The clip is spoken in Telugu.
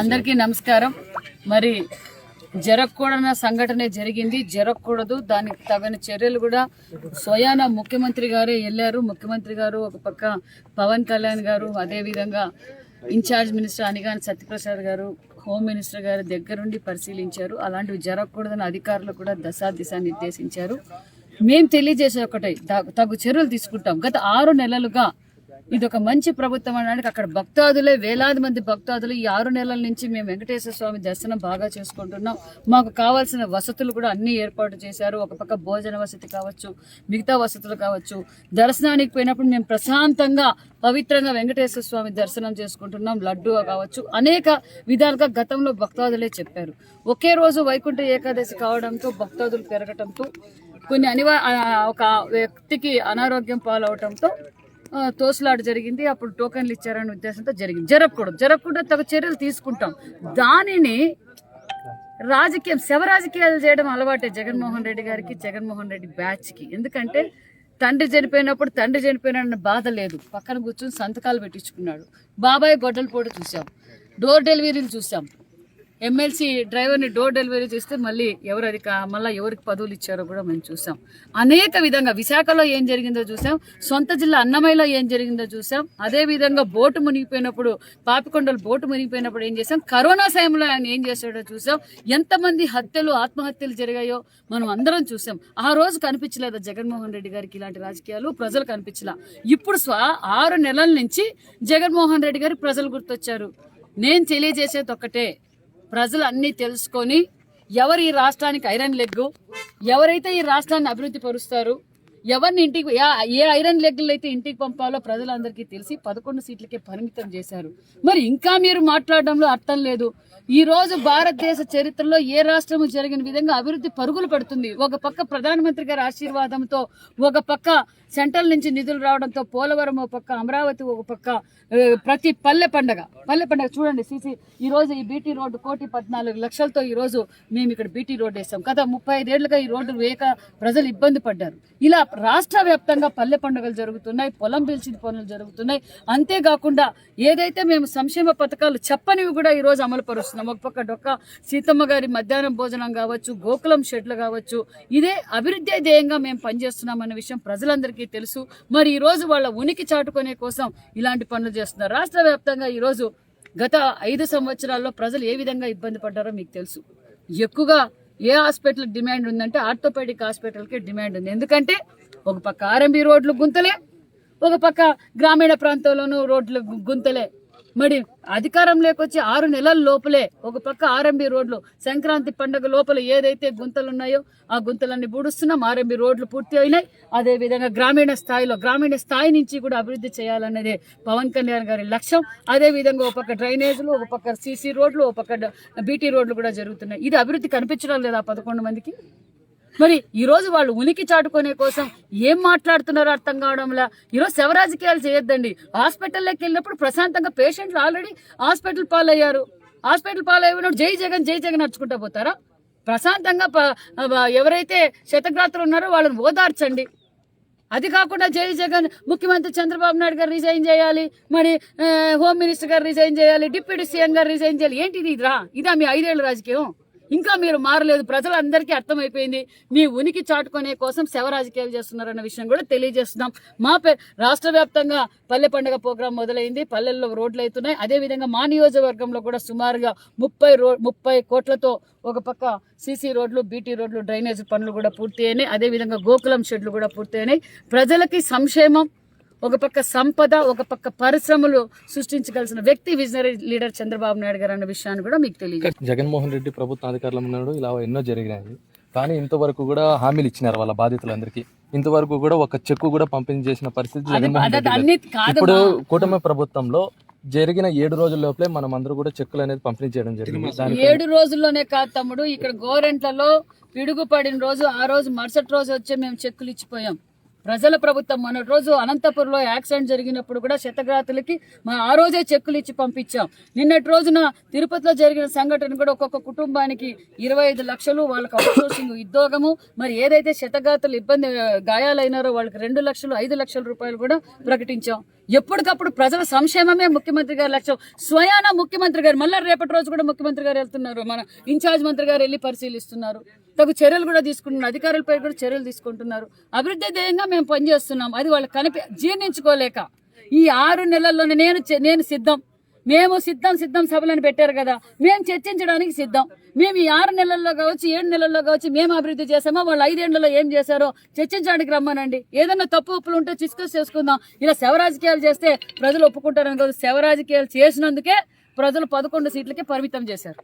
అందరికీ నమస్కారం. మరి జరగకూడన సంఘటన జరిగింది. జరగకూడదు. దానికి తగిన చర్యలు కూడా స్వయాన ముఖ్యమంత్రి గారే వెళ్ళారు. ముఖ్యమంత్రి గారు ఒక పక్క పవన్ కళ్యాణ్ గారు అదేవిధంగా ఇన్ఛార్జ్ మినిస్టర్ అనిగాని సత్యప్రసాద్ గారు హోమ్ మినిస్టర్ గారి దగ్గరుండి పరిశీలించారు. అలాంటివి జరగకూడదని అధికారులు కూడా దశా దిశ నిర్దేశించారు. మేము తెలియజేసే ఒకటే. తగు చర్యలు తీసుకుంటాం. గత ఆరు నెలలుగా ఇది ఒక మంచి ప్రభుత్వం అనడానికి అక్కడ భక్తాదులే వేలాది మంది భక్తాదులు ఈ ఆరు నెలల నుంచి మేము వెంకటేశ్వర స్వామి దర్శనం బాగా చేసుకుంటున్నాం. మాకు కావాల్సిన వసతులు కూడా అన్ని ఏర్పాటు చేశారు. ఒక పక్క భోజన వసతి కావచ్చు మిగతా వసతులు కావచ్చు. దర్శనానికి పోయినప్పుడు మేము ప్రశాంతంగా పవిత్రంగా వెంకటేశ్వర స్వామి దర్శనం చేసుకుంటున్నాం. లడ్డు కావచ్చు అనేక విధాలుగా గతంలో భక్తాదులే చెప్పారు. ఒకే రోజు వైకుంఠ ఏకాదశి కావడంతో భక్తాదులు పెరగటంతో కొన్ని అనివా ఒక వ్యక్తికి అనారోగ్యం పాలవటంతో తోసులాట జరిగింది. అప్పుడు టోకెన్లు ఇచ్చారనే ఉద్దేశంతో జరిగింది. జరగకూడదు. జరగకుండా తగు చర్యలు తీసుకుంటాం. దానిని రాజకీయం శవ రాజకీయాలు చేయడం అలవాటే జగన్మోహన్ రెడ్డి గారికి జగన్మోహన్ రెడ్డి బ్యాచ్కి. ఎందుకంటే తండ్రి చనిపోయినప్పుడు తండ్రి చనిపోయిన బాధ లేదు. పక్కన కూర్చొని సంతకాలు పెట్టించుకున్నాడు. బాబాయ్ గొడ్డల పోటు చూసాం డోర్ డెలివరీలు చూసాం ఎమ్మెల్సీ డ్రైవర్ని డోర్ డెలివరీ చేస్తే మళ్ళీ ఎవరు అది కా- మళ్ళీ ఎవరికి పదవులు ఇచ్చారో కూడా మేము చూసాం. అనేక విధంగా విశాఖలో ఏం జరిగిందో చూసాం. సొంత జిల్లా అన్నమయ్యలో ఏం జరిగిందో చూసాం. అదే విధంగా బోటు మునిగిపోయినప్పుడు పాపికొండలు బోటు మునిగిపోయినప్పుడు ఏం చేసాం? కరోనా సమయంలో ఆయన ఏం చేశాడో చూసాం. ఎంతమంది హత్యలు ఆత్మహత్యలు జరిగాయో మనం అందరం చూసాం. ఆ రోజు కనిపించలేదు జగన్మోహన్ రెడ్డి గారికి ఇలాంటి రాజకీయాలు? ప్రజలు కనిపించలా. ఇప్పుడు స్వ ఆరు నెలల నుంచి జగన్మోహన్ రెడ్డి గారి ప్రజలు గుర్తొచ్చారు. నేను తెలియజేసేది ఒక్కటే. ప్రజలు అన్నీ తెలుసుకొని ఎవరు ఈ రాష్ట్రానికి ఐరన్ లెగ్గు ఎవరైతే ఈ రాష్ట్రాన్ని అభివృద్ధి పరుస్తారు ఎవరిని ఇంటికి ఏ ఐరన్ లెగ్గులు అయితే ఇంటికి పంపాలో ప్రజలందరికీ తెలిసి పదకొండు సీట్లకే పరిమితం చేశారు. మరి ఇంకా మీరు మాట్లాడడంలో అర్థం లేదు. ఈ రోజు భారతదేశ చరిత్రలో ఏ రాష్ట్రము జరిగిన విధంగా అభివృద్ధి పరుగులు పెడుతుంది? ఒక పక్క ప్రధానమంత్రి గారి ఆశీర్వాదంతో ఒక పక్క సెంట్రల్ నుంచి నిధులు రావడంతో పోలవరం ఒక పక్క అమరావతి ఒక పక్క ప్రతి పల్లె పండగ పల్లె పండగ చూడండి సీసీ ఈ రోజు ఈ బీటీ రోడ్డు కోటి పద్నాలుగు లక్షలతో ఈ రోజు మేము ఇక్కడ బీటీ రోడ్డు వేస్తాం కదా ముప్పై ఐదేళ్ళుగా ఈ రోడ్డు వేయక ప్రజలు ఇబ్బంది పడ్డారు. ఇలా రాష్ట్ర వ్యాప్తంగా పల్లె పండుగలు జరుగుతున్నాయి పొలం పిలిచిన పనులు జరుగుతున్నాయి. అంతేకాకుండా ఏదైతే మేము సంక్షేమ పథకాలు చెప్పనివి కూడా ఈరోజు అమలు పరుస్తున్నాం. ఒక పక్క డొక్క సీతమ్మ గారి మధ్యాహ్నం భోజనం కావచ్చు గోకులం షెడ్లు కావచ్చు ఇదే అభివృద్ధి ధ్యేయంగా మేము పనిచేస్తున్నాం అన్న విషయం ప్రజలందరికీ తెలుసు. మరి ఈరోజు వాళ్ళ ఉనికి చాటుకునే కోసం ఇలాంటి పనులు చేస్తున్నారు. రాష్ట్ర వ్యాప్తంగా ఈరోజు గత ఐదు సంవత్సరాల్లో ప్రజలు ఏ విధంగా ఇబ్బంది పడ్డారో మీకు తెలుసు. ఎక్కువగా ఏ హాస్పిటల్ డిమాండ్ ఉందంటే ఆర్థోపెడిక్ హాస్పిటల్కి డిమాండ్ ఉంది. ఎందుకంటే ఒక పక్క ఆర్ఎంబి రోడ్లు గుంతలే ఒక పక్క గ్రామీణ ప్రాంతంలోనూ రోడ్లు గుంతలే. మరి అధికారం లేకొచ్చి ఆరు నెలల లోపలే ఒక పక్క ఆర్ఎంబి రోడ్లు సంక్రాంతి పండుగ లోపల ఏదైతే గుంతలు ఉన్నాయో ఆ గుంతలన్నీ పూడుస్తున్నాం ఆర్ఎంబి రోడ్లు పూర్తి అయినాయి. అదే విధంగా గ్రామీణ స్థాయిలో గ్రామీణ స్థాయి నుంచి కూడా అభివృద్ధి చేయాలన్నదే పవన్ కళ్యాణ్ గారి లక్ష్యం. అదే విధంగా ఒక పక్క డ్రైనేజ్లు ఒక పక్క సీసీ రోడ్లు ఒక పక్క బీటీ రోడ్లు కూడా జరుగుతున్నాయి. ఇది అభివృద్ధి కనిపించడం లేదా పదకొండు మందికి? మరి ఈరోజు వాళ్ళు ఉనికి చాటుకునే కోసం ఏం మాట్లాడుతున్నారో అర్థం కావడంలా? ఈరోజు శవ రాజకీయాలు చేయొద్దండి. హాస్పిటల్లోకి వెళ్ళినప్పుడు ప్రశాంతంగా పేషెంట్లు ఆల్రెడీ హాస్పిటల్ పాలయ్యారు. హాస్పిటల్ పాలయ్యినప్పుడు జై జగన్ జై జగన్ నడుచుకుంటా పోతారా? ప్రశాంతంగా ఎవరైతే శతగ్రాతులు ఉన్నారో వాళ్ళని ఓదార్చండి. అది కాకుండా జై జగన్ ముఖ్యమంత్రి చంద్రబాబు నాయుడు గారు రిజైన్ చేయాలి. మరి హోమ్ మినిస్టర్ గారు రిజైన్ చేయాలి. డిప్యూటీ సీఎం గారు రిజైన్ చేయాలి. ఏంటిది ఇదిరా? ఇదా మీ ఐదేళ్ళు రాజకీయం? ఇంకా మీరు మారలేదు. ప్రజలందరికీ అర్థమైపోయింది. మీ ఉనికి చాటుకునే కోసం శవ రాజకీయాలు చేస్తున్నారన్న విషయం కూడా తెలియజేస్తున్నాం. మా పే రాష్ట్ర వ్యాప్తంగా పల్లె పండుగ ప్రోగ్రాం మొదలైంది. పల్లెల్లో రోడ్లు అవుతున్నాయి అదేవిధంగా మా నియోజకవర్గంలో కూడా సుమారుగా ముప్పై రో ముప్పై కోట్లతో ఒక పక్క సీసీ రోడ్లు బీటీ రోడ్లు డ్రైనేజ్ పనులు కూడా పూర్తి అయినాయి అదేవిధంగా గోకులం షెడ్లు కూడా పూర్తి అయినాయి ప్రజలకి సంక్షేమం ఒక పక్క సంపద ఒక పక్క పరిశ్రమలు సృష్టించగలిసిన వ్యక్తి విజనరీ లీడర్ చంద్రబాబు నాయుడు గారు అన్న విషయాన్ని కూడా మీకు తెలియదు జగన్మోహన్ రెడ్డి ప్రభుత్వం అధికారంలో ఉన్నాడు ఇలా ఎన్నో జరిగినాయి. కానీ ఇంతవరకు కూడా హామీలు ఇచ్చినారు వాళ్ళ బాధితులందరికీ. ఇంతవరకు కూడా ఒక చెక్కు కూడా పంపిణీ చేసిన పరిస్థితి జగన్మోహన్ ఇప్పుడు కూటమి ప్రభుత్వంలో జరిగిన ఏడు రోజుల లోపలే మనం అందరూ కూడా చెక్కులు అనేది పంపిణీ చేయడం జరిగింది. ఏడు రోజుల్లోనే కాదు తమ్ముడు ఇక్కడ గోరెంట్లలో పిడుగు పడిన రోజు ఆ రోజు మరుసటి రోజు వచ్చే మేము చెక్కులు ఇచ్చిపోయాం. ప్రజల ప్రభుత్వం మన రోజు అనంతపురంలో యాక్సిడెంట్ జరిగినప్పుడు కూడా శతగ్రాతులకి మా ఆ రోజే చెక్కులు ఇచ్చి పంపించాం. నిన్నటి రోజున తిరుపతిలో జరిగిన సంఘటన కూడా ఒక్కొక్క కుటుంబానికి ఇరవై ఐదు లక్షలు వాళ్ళకి అవుట్సోర్సింగ్ ఉద్యోగము మరి ఏదైతే శతగాతులు ఇబ్బంది గాయాలైనారో వాళ్ళకి రెండు లక్షలు ఐదు లక్షల రూపాయలు కూడా ప్రకటించాం. ఎప్పటికప్పుడు ప్రజల సంక్షేమమే ముఖ్యమంత్రి గారి లక్ష్యం. స్వయాన ముఖ్యమంత్రి గారు మళ్ళీ రేపటి రోజు కూడా ముఖ్యమంత్రి గారు వెళ్తున్నారు. మన ఇన్ఛార్జ్ మంత్రి గారు వెళ్ళి పరిశీలిస్తున్నారు. తగు చర్యలు కూడా తీసుకుంటున్నారు. అధికారులపై కూడా చర్యలు తీసుకుంటున్నారు. అభివృద్ధి ధ్యేయంగా మేము పనిచేస్తున్నాం. అది వాళ్ళు కనిపి జీర్ణించుకోలేక. ఈ ఆరు నెలల్లోనే నేను నేను సిద్ధం. మేము సిద్ధం సిద్ధం సభలను పెట్టారు కదా. మేము చర్చించడానికి సిద్ధం. మేము ఈ ఆరు నెలల్లో కావచ్చు ఏడు నెలల్లో కావచ్చు మేము అభివృద్ధి చేసామో వాళ్ళు ఐదేళ్ళలో ఏం చేశారో చర్చించడానికి రమ్మనండి. ఏదైనా తప్పు ఒప్పులు ఉంటే డిస్కస్ చేసుకుందాం. ఇలా శవరాజకీయాలు చేస్తే ప్రజలు ఒప్పుకుంటారని కాదు శవరాజకీయాలు చేసినందుకే ప్రజలు పదకొండు సీట్లకే పరిమితం చేశారు.